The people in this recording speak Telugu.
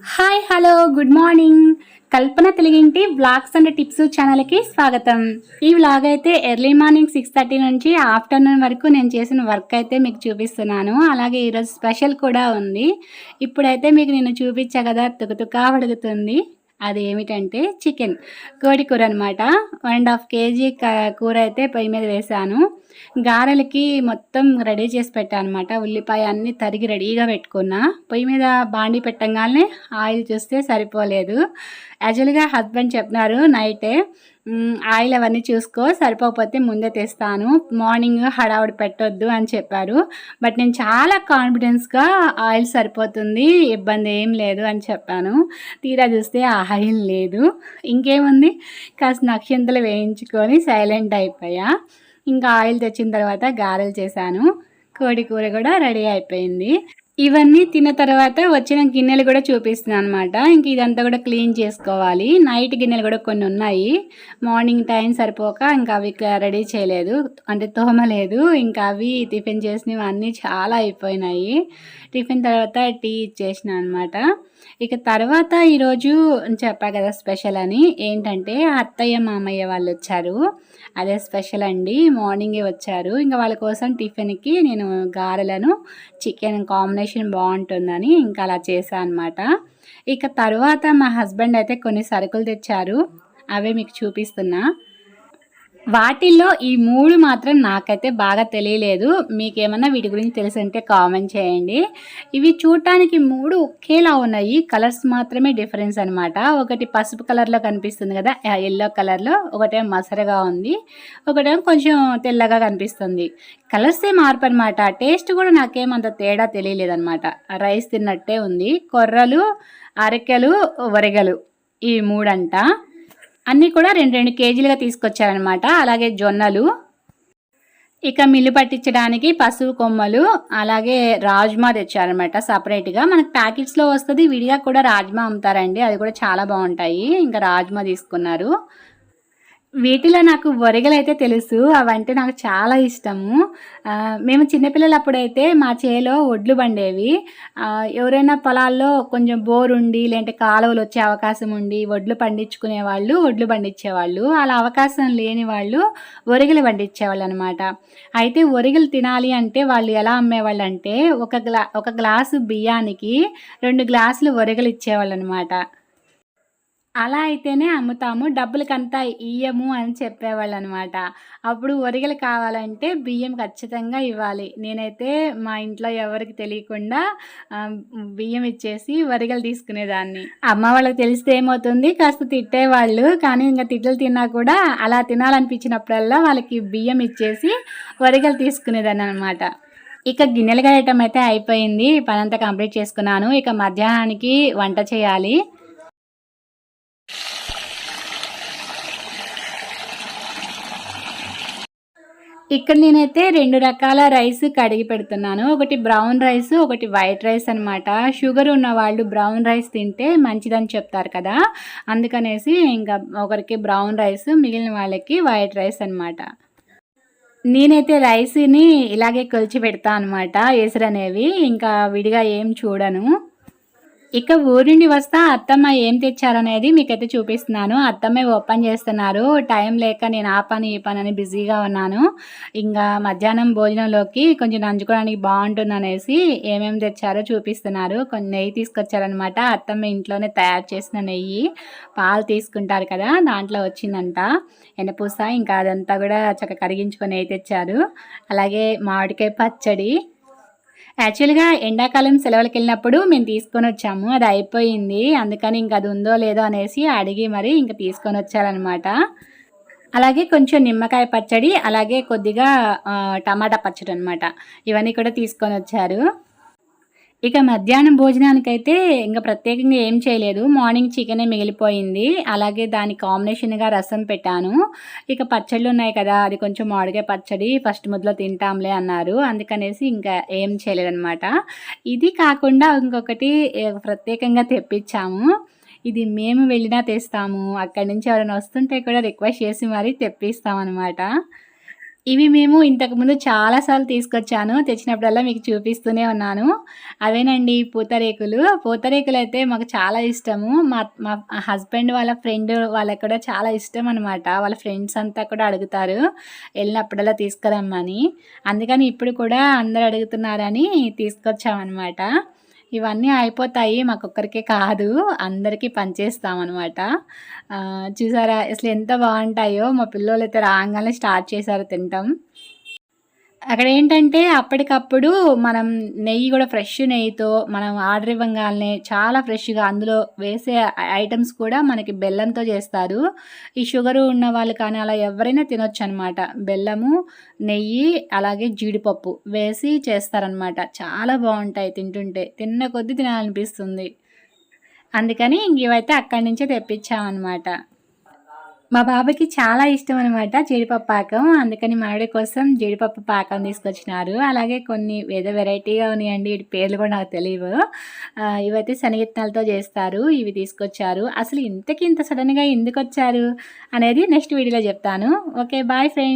Hi hello good morning. Kalpana తెలుగింటి బ్లాగ్స్ అండ్ టిప్స్ ఛానల్కి స్వాగతం. ఈ వ్లాగ్ అయితే ఎర్లీ మార్నింగ్ సిక్స్ థర్టీ నుంచి ఆఫ్టర్నూన్ వరకు నేను చేసిన వర్క్ అయితే మీకు చూపిస్తున్నాను. అలాగే ఈరోజు స్పెషల్ కూడా ఉంది. ఇప్పుడైతే మీకు నేను చూపించా కదా తుకతుకా అడుగుతుంది అది ఏమిటంటే చికెన్. కోడి కూర అనమాట వన్ అండ్ హాఫ్ కేజీ కూర అయితే పొయ్యి మీద వేశాను గారెలకి మొత్తం రెడీ చేసి పెట్టాను అనమాట ఉల్లిపాయ అన్నీ తరిగి రెడీగా పెట్టుకున్నా. పొయ్యి మీద బాండి పెట్టంగానే ఆయిల్ చూస్తే సరిపోలేదు. యాక్చువల్గా హస్బెండ్ చెప్పినారు నైటే ఆయిల్ అవన్నీ చూసుకో సరిపోకపోతే ముందే తెస్తాను. మార్నింగ్ హడావుడి పెట్టొద్దు అని చెప్పారు. బట్ నేను చాలా కాన్ఫిడెన్స్గా ఆయిల్ సరిపోతుంది ఇబ్బంది ఏం లేదు అని చెప్పాను. తీరా చూస్తే ఆయిల్ లేదు. ఇంకేముంది? కాస్త నక్షంతలు వేయించుకొని సైలెంట్ అయిపోయా. ఇంకా ఆయిల్ తెచ్చిన తర్వాత గారెలు చేశాను. కోడి కూర కూడా రెడీ అయిపోయింది. ఇవన్నీ తిన్న తర్వాత వచ్చిన గిన్నెలు కూడా చూపిస్తున్నాను అనమాట ఇంక ఇదంతా కూడా క్లీన్ చేసుకోవాలి. నైట్ గిన్నెలు కూడా కొన్ని ఉన్నాయి. మార్నింగ్ టైం సరిపోక ఇంకా అవి రెడీ చేయలేదు. అంటే తోమలేదు. ఇంకా అవి టిఫిన్ చేసినవి అన్నీ చాలా అయిపోయినాయి. టిఫిన్ తర్వాత టీ ఇచ్చేసిన అనమాట ఇక తర్వాత ఈరోజు చెప్పా కదా స్పెషల్ అని. ఏంటంటే అత్తయ్య మామయ్య వాళ్ళు వచ్చారు. అదే స్పెషల్ అండి. మార్నింగే వచ్చారు. ఇంకా వాళ్ళ కోసం టిఫిన్కి నేను గారెలను చికెన్ కాంబినేషన్ బాగుంటుందని ఇంకా అలా చేశాను అనమాట ఇక తర్వాత మా హస్బెండ్ అయితే కొన్ని సరుకులు తెచ్చారు. అవే మీకు చూపిస్తున్నా. వాటిల్లో ఈ మూడు మాత్రం నాకైతే బాగా తెలియలేదు. మీకేమన్నా వీటి గురించి తెలుసుంటే కామెంట్ చేయండి. ఇవి చూడటానికి మూడు ఒకేలా ఉన్నాయి. కలర్స్ మాత్రమే డిఫరెన్స్ అనమాట ఒకటి పసుపు కలర్లో కనిపిస్తుంది కదా ఎల్లో కలర్లో ఒకటేమో మసరగా ఉంది ఒకటేమో కొంచెం తెల్లగా కనిపిస్తుంది. కలర్సే మార్పు అనమాట టేస్ట్ కూడా నాకేమంత తేడా తెలియలేదన్నమాట. రైస్ తిన్నట్టే ఉంది. కొర్రలు అరకెలు వరగలు ఈ మూడంట. అన్నీ కూడా రెండు రెండు కేజీలుగా తీసుకొచ్చారనమాట అలాగే జొన్నలు. ఇక మిల్లు పట్టించడానికి పసుపు కొమ్మలు అలాగే రాజ్మా తెచ్చారనమాట సపరేట్గా. మనకు ప్యాకెట్స్లో వస్తుంది విడిగా కూడా రాజ్మా అమ్ముతారండి. అది కూడా చాలా బాగుంటాయి. ఇంకా రాజ్మా తీసుకున్నారు. వీటిలో నాకు వరిగలు అయితే తెలుసు అవంటే నాకు చాలా ఇష్టము. మేము చిన్నపిల్లలు అప్పుడైతే మా చేలో ఒడ్లు పండేవి. ఎవరైనా పొలాల్లో కొంచెం బోర్ ఉండి లేదంటే కాలువలు వచ్చే అవకాశం ఉండి వడ్లు పండించుకునే వాళ్ళు ఒడ్లు పండించేవాళ్ళు. అలా అవకాశం లేని వాళ్ళు ఒరిగలు పండించేవాళ్ళు అనమాట అయితే ఒరిగలు తినాలి అంటే వాళ్ళు ఎలా అమ్మేవాళ్ళు అంటే ఒక గ్లా ఒక గ్లాసు బియ్యానికి రెండు గ్లాసులు ఒరిగలు ఇచ్చేవాళ్ళు అనమాట అలా అయితేనే అమ్ముతాము డబ్బులకంతా ఇయ్యము అని చెప్పేవాళ్ళు అనమాట అప్పుడు ఒరిగలు కావాలంటే బియ్యం ఖచ్చితంగా ఇవ్వాలి. నేనైతే మా ఇంట్లో ఎవరికి తెలియకుండా బియ్యం ఇచ్చేసి వరిగలు తీసుకునేదాన్ని. అమ్మ వాళ్ళకి తెలిస్తే ఏమవుతుంది? కాస్త తిట్టేవాళ్ళు. కానీ ఇంకా తిట్లు తిన్నా కూడా అలా తినాలనిపించినప్పుడల్లా వాళ్ళకి బియ్యం ఇచ్చేసి వరిగలు తీసుకునేదాన్ని అనమాట ఇక గిన్నెలు కడటం అయితే అయిపోయింది. పనంతా కంప్లీట్ చేసుకున్నాను. ఇక మధ్యాహ్నానికి వంట చేయాలి. ఇక్కడ నేనైతే రెండు రకాల రైస్ కడిగి పెడుతున్నాను. ఒకటి బ్రౌన్ రైస్ ఒకటి వైట్ రైస్ అనమాట షుగర్ ఉన్న వాళ్ళు బ్రౌన్ రైస్ తింటే మంచిదని చెప్తారు కదా. అందుకనేసి ఇంకా ఒకరికి బ్రౌన్ రైస్ మిగిలిన వాళ్ళకి వైట్ రైస్ అనమాట నేనైతే రైస్ని ఇలాగే కొలిచి పెడతా అనమాట ఎసురు అనేవి ఇంకా విడిగా ఏం చూడను. ఇక ఊరిండి వస్తా అత్తమ్మ ఏం తెచ్చారనేది మీకైతే చూపిస్తున్నాను. అత్తమ్మే ఓపెన్ చేస్తున్నారు. టైం లేక నేను ఆ పని ఈ పని అని బిజీగా ఉన్నాను. ఇంకా మధ్యాహ్నం భోజనంలోకి కొంచెం నంచుకోవడానికి బాగుంటుంది అనేసి ఏమేమి తెచ్చారో చూపిస్తున్నారు. కొన్ని నెయ్యి తీసుకొచ్చారనమాట. అత్తమ్మ ఇంట్లోనే తయారు చేసిన నెయ్యి పాలు తీసుకుంటారు కదా దాంట్లో వచ్చిందంట. ఎనపూస ఇంకా అదంతా కూడా చక్కగా కరిగించుకొని నెయ్యి తెచ్చారు. అలాగే మామిడికాయ పచ్చడి యాక్చువల్గా ఎండాకాలం సెలవులకు వెళ్ళినప్పుడు మేము తీసుకొని వచ్చాము. అది అయిపోయింది. అందుకని ఇంకా అది ఉందో లేదో అనేసి అడిగి మరి ఇంకా తీసుకొని వచ్చారనమాట. అలాగే కొంచెం నిమ్మకాయ పచ్చడి అలాగే కొద్దిగా టమాటా పచ్చడి అనమాట ఇవన్నీ కూడా తీసుకొని వచ్చారు. ఇక మధ్యాహ్నం భోజనానికైతే ఇంకా ప్రత్యేకంగా ఏం చేయలేదు. మార్నింగ్ చికెనే మిగిలిపోయింది. అలాగే దాని కాంబినేషన్గా రసం పెట్టాను. ఇక పచ్చళ్ళు ఉన్నాయి కదా అది కొంచెం మామిడికాయ పచ్చడి ఫస్ట్ ముద్దలో తింటాంలే అన్నారు. అందుకనేసి ఇంకా ఏం చేయలేదన్నమాట. ఇది కాకుండా ఇంకొకటి ప్రత్యేకంగా తెప్పించాము. ఇది మేము వెళ్ళినా తెస్తాము. అక్కడి నుంచి ఎవరైనా వస్తుంటే కూడా రిక్వెస్ట్ చేసి మరీ తెప్పిస్తాం అనమాట ఇవి మేము ఇంతకుముందు చాలాసార్లు తీసుకొచ్చాను. తెచ్చినప్పుడల్లా మీకు చూపిస్తూనే ఉన్నాను. అవేనండి పూతరేకులు. పూతరేకులు అయితే మాకు చాలా ఇష్టము. మా మా హస్బెండ్ వాళ్ళ ఫ్రెండ్ వాళ్ళకి కూడా చాలా ఇష్టం అనమాట వాళ్ళ ఫ్రెండ్స్ అంతా కూడా అడుగుతారు. వెళ్ళినప్పుడల్లా తీసుకురమ్మని. అందుకని ఇప్పుడు కూడా అందరు అడుగుతున్నారని తీసుకొచ్చామన్నమాట. ఇవన్నీ అయిపోతాయి మాకొక్కరికే కాదు అందరికీ పనిచేస్తామన్నమాట. చూసారా అసలు ఎంత బాగుంటాయో మా పిల్లలు అయితే రాగానే స్టార్ట్ చేశారు తింటాం అక్కడ ఏంటంటే అప్పటికప్పుడు మనం నెయ్యి కూడా ఫ్రెష్ నెయ్యితో మనం ఆర్డర్ ఇవ్వగానే చాలా ఫ్రెష్గా అందులో వేసే ఐటమ్స్ కూడా మనకి బెల్లంతో చేస్తారు. ఈ షుగర్ ఉన్న వాళ్ళు కానీ అలా ఎవరైనా తినొచ్చు అనమాట బెల్లము నెయ్యి అలాగే జీడిపప్పు వేసి చేస్తారనమాట. చాలా బాగుంటాయి తింటుంటే. తిన్న కొద్దీ తినాలనిపిస్తుంది. అందుకని ఇంక ఇవైతే అక్కడి నుంచే తెప్పించామన్నమాట మా బాబాకి చాలా ఇష్టం అనమాట జీడిపప్పు పాకం. అందుకని మామిడి కోసం జీడిపప్పు పాకం తీసుకొచ్చినారు. అలాగే కొన్ని ఏదో వెరైటీగా ఉన్నాయండి. వీటి పేర్లు కూడా నాకు తెలియవు ఇవైతే శనగిత్తనాలతో చేస్తారు. ఇవి తీసుకొచ్చారు. అసలు ఇంతకి ఇంత సడన్గా ఎందుకు వచ్చారు అనేది నెక్స్ట్ వీడియోలో చెప్తాను. Okay bye friends.